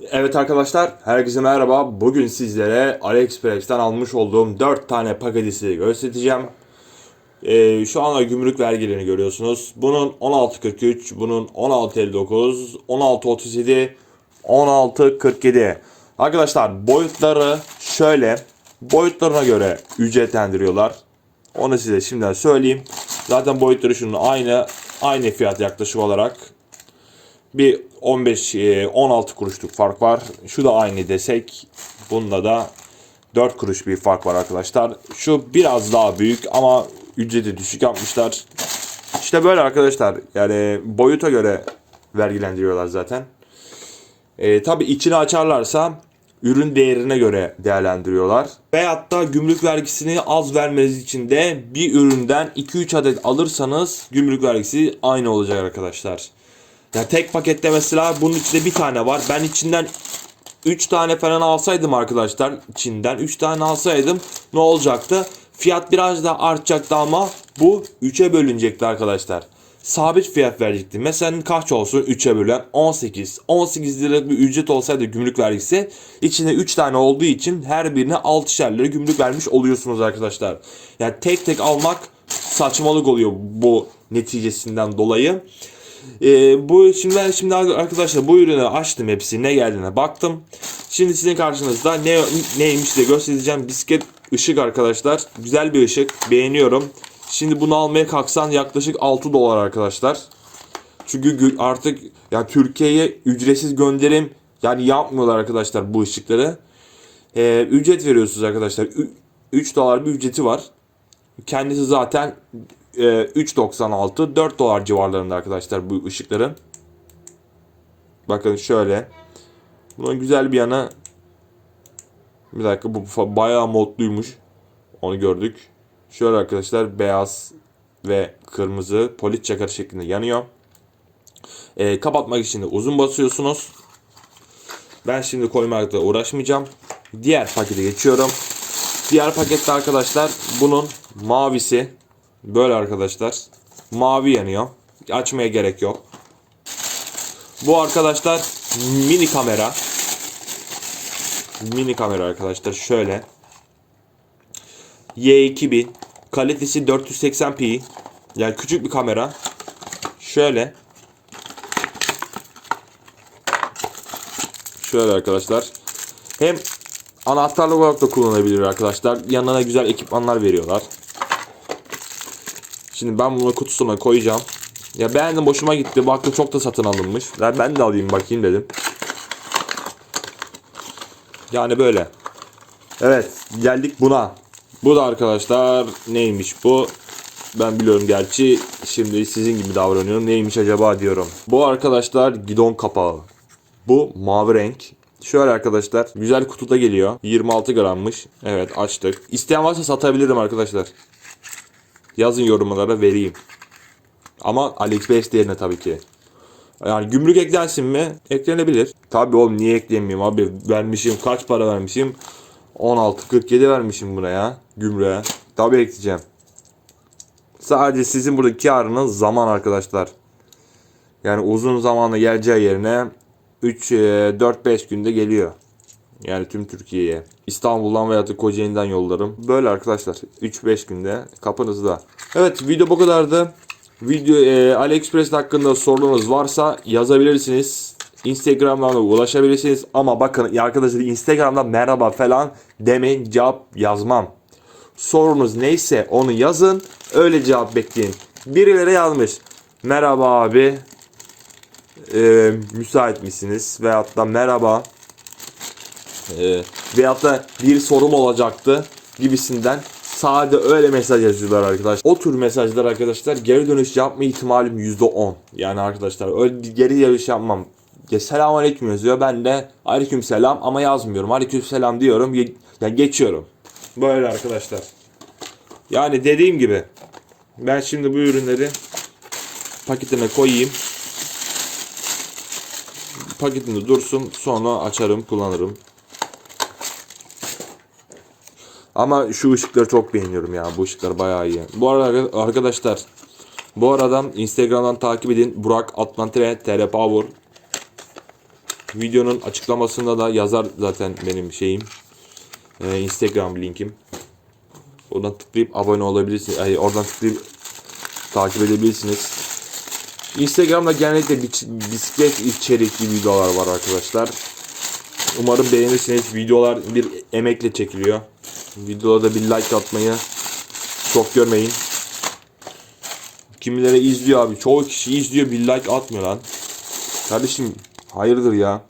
Evet arkadaşlar, herkese merhaba. Bugün sizlere AliExpress'ten almış olduğum 4 tane paketisi göstereceğim. Ee, şu anda gümrük vergilerini görüyorsunuz. Bunun 16.43, bunun 16.59, 16.37, 16.47. Arkadaşlar boyutları şöyle. Boyutlarına göre ücretlendiriyorlar. Onu size şimdiden söyleyeyim. Zaten boyutları şunun aynı aynı fiyat yaklaşık olarak bir 15 e, 16 kuruşluk fark var. Şu da aynı desek. Bunda da 4 kuruş bir fark var arkadaşlar. Şu biraz daha büyük ama ücreti düşük yapmışlar. İşte böyle arkadaşlar. Yani boyuta göre vergilendiriyorlar zaten. E, tabi içini açarlarsa ürün değerine göre değerlendiriyorlar. Veyahut da gümrük vergisini az vermeniz için de bir üründen 2-3 adet alırsanız gümrük vergisi aynı olacak arkadaşlar. Ya tek pakette mesela bunun içinde bir tane var. Ben içinden 3 tane falan alsaydım arkadaşlar içinden 3 tane alsaydım ne olacaktı? Fiyat biraz daha artacaktı ama bu 3'e bölünecekti arkadaşlar. Sabit fiyat verecekti. Mesela kaç olsun 3'e bölen 18. 18 liralık bir ücret olsaydı gümrük vergisi içinde 3 tane olduğu için her birine 6'şer lira gümrük vermiş oluyorsunuz arkadaşlar. Yani tek tek almak saçmalık oluyor bu neticesinden dolayı. Ee, bu şimdi şimdi arkadaşlar bu ürünü açtım hepsi ne geldiğine baktım. Şimdi sizin karşınızda ne neymiş size göstereceğim. Bisiklet ışık arkadaşlar. Güzel bir ışık. Beğeniyorum. Şimdi bunu almaya kalksan yaklaşık 6 dolar arkadaşlar. Çünkü artık ya Türkiye'ye ücretsiz gönderim yani yapmıyorlar arkadaşlar bu ışıkları. Ee, ücret veriyorsunuz arkadaşlar. Ü- 3 dolar bir ücreti var. Kendisi zaten e, 3.96 4 dolar civarlarında arkadaşlar bu ışıkların. Bakın şöyle. Bunun güzel bir yanı bir dakika bu bayağı modluymuş. Onu gördük. Şöyle arkadaşlar beyaz ve kırmızı polis çakar şeklinde yanıyor. E, kapatmak için de uzun basıyorsunuz. Ben şimdi koymakla uğraşmayacağım. Diğer pakete geçiyorum. Diğer pakette arkadaşlar bunun mavisi böyle arkadaşlar. Mavi yanıyor. Açmaya gerek yok. Bu arkadaşlar mini kamera. Mini kamera arkadaşlar şöyle. Y2000 kalitesi 480p. Yani küçük bir kamera. Şöyle. Şöyle arkadaşlar. Hem anahtarlı olarak da kullanabilir arkadaşlar. Yanına güzel ekipmanlar veriyorlar. Şimdi ben bunu kutusuna koyacağım. Ya beğendim hoşuma gitti. Baktım çok da satın alınmış. Ben, ben de alayım bakayım dedim. Yani böyle. Evet geldik buna. Bu da arkadaşlar neymiş bu? Ben biliyorum gerçi. Şimdi sizin gibi davranıyorum. Neymiş acaba diyorum. Bu arkadaşlar gidon kapağı. Bu mavi renk. Şöyle arkadaşlar güzel kutuda geliyor. 26 grammış. Evet açtık. İsteyen varsa satabilirim arkadaşlar. Yazın yorumlara vereyim. Ama AliExpress değerine tabii ki. Yani gümrük eklensin mi? Eklenebilir. Tabii oğlum niye ekleyemeyeyim abi? Vermişim kaç para vermişim? 16.47 vermişim buna ya. Gümrüğe. Tabii ekleyeceğim. Sadece sizin buradaki karınız zaman arkadaşlar. Yani uzun zamanla geleceği yerine 3 4-5 günde geliyor. Yani tüm Türkiye'ye. İstanbul'dan veya da Kocaeli'den yollarım. Böyle arkadaşlar. 3-5 günde kapınızda. Evet video bu kadardı. Video e, AliExpress hakkında sorularınız varsa yazabilirsiniz. Instagram'dan da ulaşabilirsiniz. Ama bakın arkadaşlar Instagram'da merhaba falan demeyin cevap yazmam. Sorunuz neyse onu yazın. Öyle cevap bekleyin. Birileri yazmış. Merhaba abi. E, müsait misiniz? Veyahut da merhaba. E, veyahut da bir sorum olacaktı gibisinden sade öyle mesaj yazıyorlar arkadaşlar. O tür mesajlar arkadaşlar geri dönüş yapma ihtimalim %10. Yani arkadaşlar öyle geri dönüş yapmam. Ya selam aleyküm yazıyor. Ben de aleyküm selam ama yazmıyorum. Aleyküm selam diyorum. Ya ya geçiyorum. Böyle arkadaşlar. Yani dediğim gibi ben şimdi bu ürünleri paketime koyayım. Paketinde dursun. Sonra açarım, kullanırım. Ama şu ışıkları çok beğeniyorum ya. Bu ışıklar bayağı iyi. Bu arada arkadaşlar bu arada Instagram'dan takip edin. Burak Atlantre TR Power. Videonun açıklamasında da yazar zaten benim şeyim. Ee, Instagram linkim. Oradan tıklayıp abone olabilirsiniz. Ay, oradan tıklayıp takip edebilirsiniz. Instagram'da genellikle bi- bisiklet içerikli videolar var arkadaşlar. Umarım beğenirsiniz. Videolar bir emekle çekiliyor. Videoda da bir like atmayı çok görmeyin. Kimileri izliyor abi. Çoğu kişi izliyor bir like atmıyor lan. Kardeşim hayırdır ya?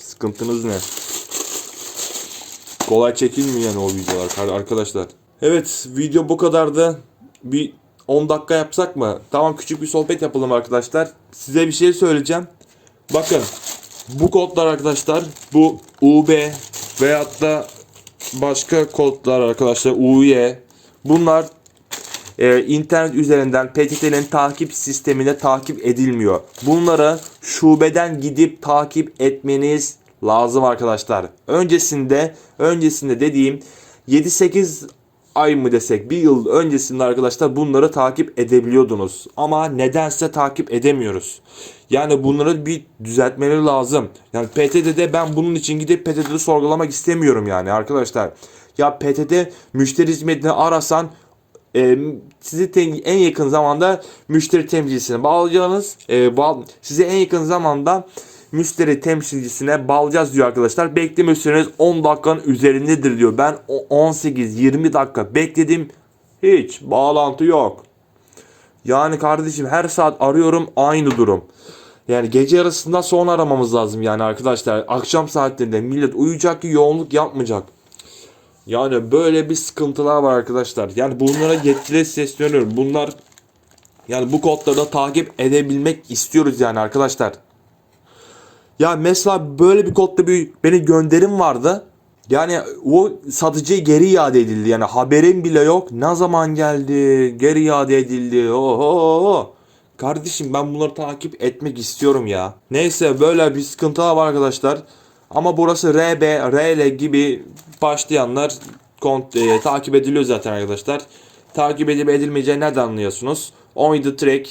Sıkıntınız ne? Kolay çekilmiyor yani o videolar arkadaşlar. Evet video bu kadardı. Bir 10 dakika yapsak mı? Tamam küçük bir sohbet yapalım arkadaşlar. Size bir şey söyleyeceğim. Bakın bu kodlar arkadaşlar bu UB veyahut da başka kodlar arkadaşlar UY bunlar e, internet üzerinden PTT'nin takip sistemine takip edilmiyor. Bunları şubeden gidip takip etmeniz lazım arkadaşlar. Öncesinde öncesinde dediğim 7-8 ay mı desek bir yıl öncesinde arkadaşlar bunları takip edebiliyordunuz. Ama nedense takip edemiyoruz. Yani bunları bir düzeltmeleri lazım. Yani PTT'de ben bunun için gidip PTT'de sorgulamak istemiyorum yani arkadaşlar. Ya PTT müşteri hizmetini arasan e, sizi en yakın zamanda müşteri temsilcisine bağlayacağınız e, bağ- size en yakın zamanda müşteri temsilcisine bağlayacağız diyor arkadaşlar. Bekleme süreniz 10 dakikanın üzerindedir diyor. Ben o- 18-20 dakika bekledim. Hiç bağlantı yok. Yani kardeşim her saat arıyorum aynı durum. Yani gece yarısından sonra aramamız lazım yani arkadaşlar. Akşam saatlerinde millet uyuyacak ki yoğunluk yapmayacak. Yani böyle bir sıkıntılar var arkadaşlar. Yani bunlara yetkili sesleniyorum. Bunlar yani bu kodları da takip edebilmek istiyoruz yani arkadaşlar. Ya mesela böyle bir kodda bir beni gönderim vardı. Yani o satıcıya geri iade edildi. Yani haberim bile yok. Ne zaman geldi? Geri iade edildi. Oho. Kardeşim ben bunları takip etmek istiyorum ya. Neyse böyle bir sıkıntılar var arkadaşlar. Ama burası RB, RL gibi başlayanlar kont e, takip ediliyor zaten arkadaşlar. Takip edip edilmeyeceğini nereden anlıyorsunuz? 17 track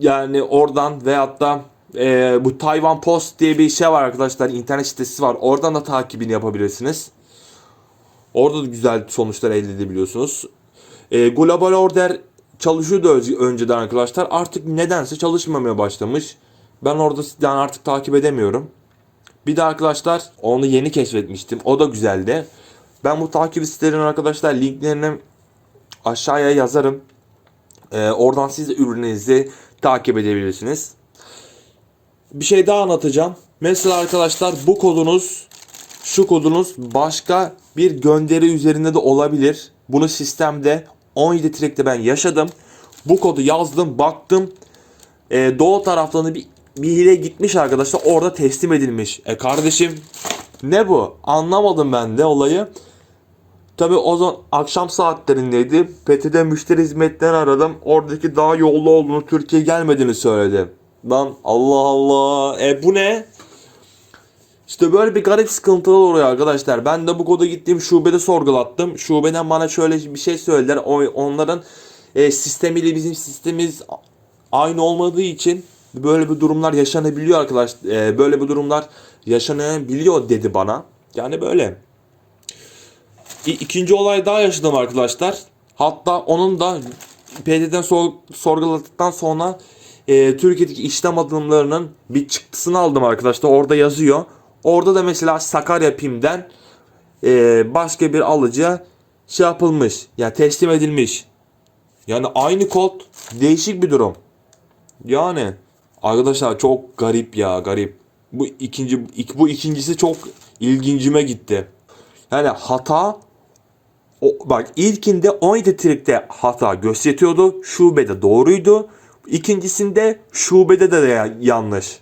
yani oradan veyahut da e, bu Tayvan Post diye bir şey var arkadaşlar. internet sitesi var. Oradan da takibini yapabilirsiniz. Orada da güzel sonuçlar elde edebiliyorsunuz. E, Global Order çalışıyordu önceden arkadaşlar. Artık nedense çalışmamaya başlamış. Ben orada yani artık takip edemiyorum. Bir de arkadaşlar onu yeni keşfetmiştim. O da güzeldi. Ben bu takip sitelerinin arkadaşlar linklerini aşağıya yazarım. Ee, oradan siz de ürünlerinizi takip edebilirsiniz. Bir şey daha anlatacağım. Mesela arkadaşlar bu kodunuz şu kodunuz başka bir gönderi üzerinde de olabilir. Bunu sistemde 17 track'te ben yaşadım. Bu kodu yazdım, baktım. Ee, doğu taraflarında bir, bir hile gitmiş arkadaşlar. Orada teslim edilmiş. E kardeşim ne bu? Anlamadım ben de olayı. Tabi o zaman akşam saatlerindeydi. PTT müşteri hizmetlerini aradım. Oradaki daha yolda olduğunu, Türkiye gelmediğini söyledi. Lan Allah Allah. E bu ne? İşte böyle bir garip sıkıntılar oluyor arkadaşlar. Ben de bu kodu gittim şubede sorgulattım. Şubeden bana şöyle bir şey söylediler. Onların e, sistemiyle bizim sistemimiz aynı olmadığı için böyle bir durumlar yaşanabiliyor arkadaş. E, böyle bir durumlar yaşanabiliyor dedi bana. Yani böyle. İ- İkinci olay daha yaşadım arkadaşlar. Hatta onun da PTT'den sor- sorguladıktan sonra e, Türkiye'deki işlem adımlarının bir çıktısını aldım arkadaşlar. Orada yazıyor. Orada da mesela Sakarya PİM'den e, başka bir alıcıya şey yapılmış. Yani teslim edilmiş. Yani aynı kod değişik bir durum. Yani arkadaşlar çok garip ya garip. Bu ikinci ik- bu ikincisi çok ilgincime gitti. Yani hata o, bak ilkinde 17 trikte hata gösteriyordu. Şubede doğruydu. İkincisinde şubede de ya- yanlış.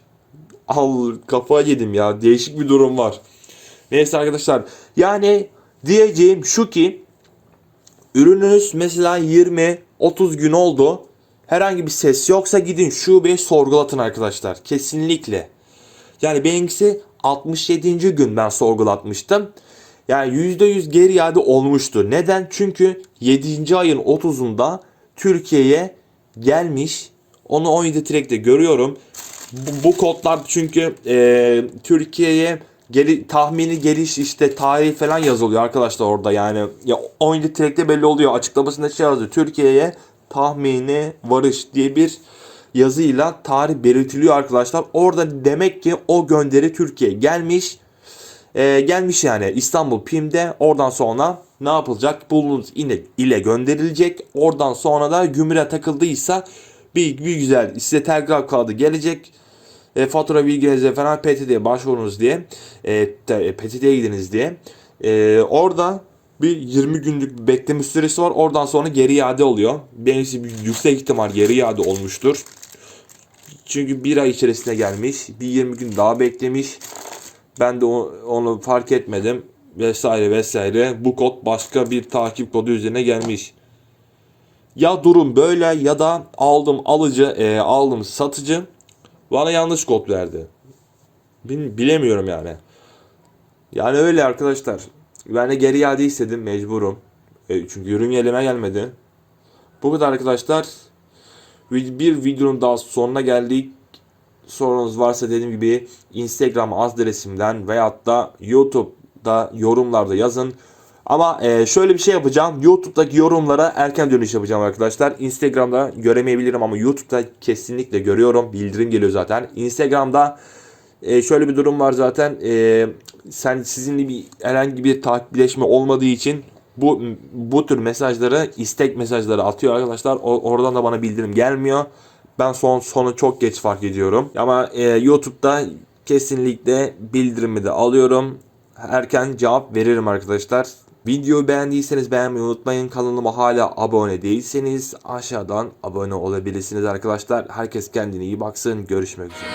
Al kafa yedim ya. Değişik bir durum var. Neyse arkadaşlar. Yani diyeceğim şu ki ürününüz mesela 20 30 gün oldu. Herhangi bir ses yoksa gidin şubeyi sorgulatın arkadaşlar. Kesinlikle. Yani benimkisi 67. gün ben sorgulatmıştım. Yani %100 geri iade olmuştu. Neden? Çünkü 7. ayın 30'unda Türkiye'ye gelmiş. Onu 17 Track'te görüyorum. Bu, bu kodlar çünkü e, Türkiye'ye geri, tahmini geliş işte tarihi falan yazılıyor arkadaşlar orada yani. Ya 17 track'te belli oluyor. Açıklamasında şey yazıyor. Türkiye'ye tahmini varış diye bir yazıyla tarih belirtiliyor arkadaşlar. Orada demek ki o gönderi Türkiye'ye gelmiş. Ee, gelmiş yani İstanbul PİM'de oradan sonra ne yapılacak? Bulunuz ile gönderilecek. Oradan sonra da gümrüğe takıldıysa bir, bir güzel size telgraf kağıdı gelecek. E, fatura bilginize falan PTT'ye başvurunuz diye. E, te- PTT'ye gidiniz diye. E, orada bir 20 günlük bir bekleme süresi var. Oradan sonra geri iade oluyor. Benimsi yüksek ihtimal geri iade olmuştur. Çünkü bir ay içerisinde gelmiş. Bir 20 gün daha beklemiş. Ben de onu fark etmedim. Vesaire vesaire. Bu kod başka bir takip kodu üzerine gelmiş. Ya durum böyle ya da aldım alıcı, e, aldım satıcı bana yanlış kod verdi. Bil- bilemiyorum yani. Yani öyle arkadaşlar. Ben de geri iade istedim mecburum. E, çünkü ürün elime gelmedi. Bu kadar arkadaşlar. Bir videonun daha sonuna geldik. Sorunuz varsa dediğim gibi Instagram adresimden veyahut da YouTube'da yorumlarda yazın. Ama e, şöyle bir şey yapacağım. YouTube'daki yorumlara erken dönüş yapacağım arkadaşlar. Instagram'da göremeyebilirim ama YouTube'da kesinlikle görüyorum. Bildirim geliyor zaten. Instagram'da e, şöyle bir durum var zaten. E, sen sizinle bir herhangi bir takipleşme olmadığı için bu bu tür mesajları istek mesajları atıyor arkadaşlar. O, oradan da bana bildirim gelmiyor. Ben son sonu çok geç fark ediyorum. Ama e, YouTube'da kesinlikle bildirimi de alıyorum. Erken cevap veririm arkadaşlar. Videoyu beğendiyseniz beğenmeyi unutmayın. Kanalıma hala abone değilseniz aşağıdan abone olabilirsiniz arkadaşlar. Herkes kendine iyi baksın. Görüşmek üzere.